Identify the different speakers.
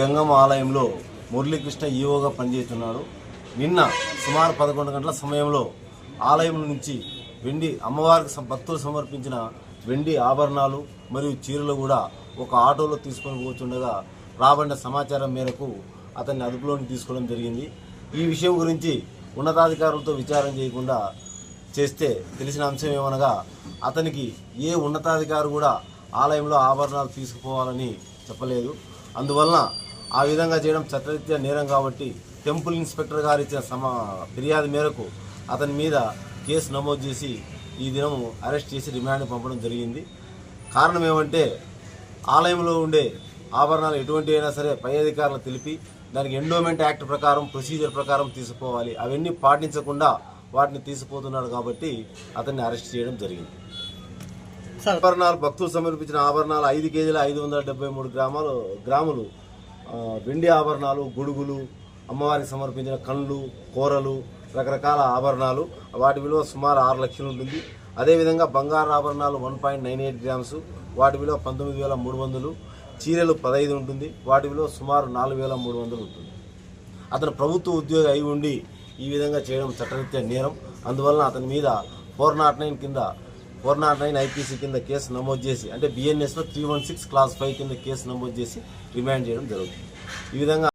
Speaker 1: గంగమ్మ ఆలయంలో మురళీకృష్ణ ఈవోగా పనిచేస్తున్నాడు. నిన్న సుమారు పదకొండు గంటల సమయంలో ఆలయం నుంచి వెండి అమ్మవారికి భక్తులు సమర్పించిన వెండి ఆభరణాలు మరియు చీరలు కూడా ఒక ఆటోలో తీసుకొని పోతుండగా రాబడిన సమాచారం మేరకు అతన్ని అదుపులోకి తీసుకోవడం జరిగింది. ఈ విషయం గురించి ఉన్నతాధికారులతో విచారం చేయకుండా చేస్తే తెలిసిన అంశం ఏమనగా అతనికి ఏ ఉన్నతాధికారి కూడా ఆలయంలో ఆభరణాలు తీసుకుపోవాలని చెప్పలేదు. అందువలన ఆ విధంగా చేయడం చట్టరీత్యా నేరం కాబట్టి టెంపుల్ ఇన్స్పెక్టర్ గారు ఇచ్చిన సమా ఫిర్యాదు మేరకు అతని మీద కేసు నమోదు చేసి ఈ దినం అరెస్ట్ చేసి రిమాండ్ పంపడం జరిగింది. కారణం ఏమంటే ఆలయంలో ఉండే ఆభరణాలు ఎటువంటి అయినా సరే పై అధికారులు తెలిపి దానికి ఎండోమెంట్ యాక్ట్ ప్రకారం ప్రొసీజర్ ప్రకారం తీసుకోవాలి. అవన్నీ పాటించకుండా వాటిని తీసుకుపోతున్నాడు కాబట్టి అతన్ని అరెస్ట్ చేయడం జరిగింది. ఆభరణాలు భక్తులు సమర్పించిన ఆభరణాలు ఐదు కేజీల ఐదు వందల డెబ్బై మూడు గ్రామాలు గ్రాములు వెండి ఆభరణాలు గొడుగులు అమ్మవారికి సమర్పించిన కళ్ళు కూరలు రకరకాల ఆభరణాలు. వాటి విలువ సుమారు ఆరు లక్షలు ఉంటుంది. అదేవిధంగా బంగారు ఆభరణాలు one point nine eight grams. వాటి విలువ పంతొమ్మిది వేల మూడు వందలు. చీరలు పదహైదు ఉంటుంది. వాటి విలువ సుమారు నాలుగు వేల మూడు వందలు ఉంటుంది. అతను ప్రభుత్వ ఉద్యోగి అయి ఉండి ఈ విధంగా చేయడం చట్టరీత్యా నేరం. అందువలన అతని మీద ఫోర్ నాట్ నైన్ కింద ఫోర్ నాట్ నైన్ ఐపీసీ కింద కేసు నమోదు చేసి అంటే బిఎన్ఎస్లో three one six clause five కింద కేసు నమోదు చేసి రిమాండ్ చేయడం జరుగుతుంది. ఈ విధంగా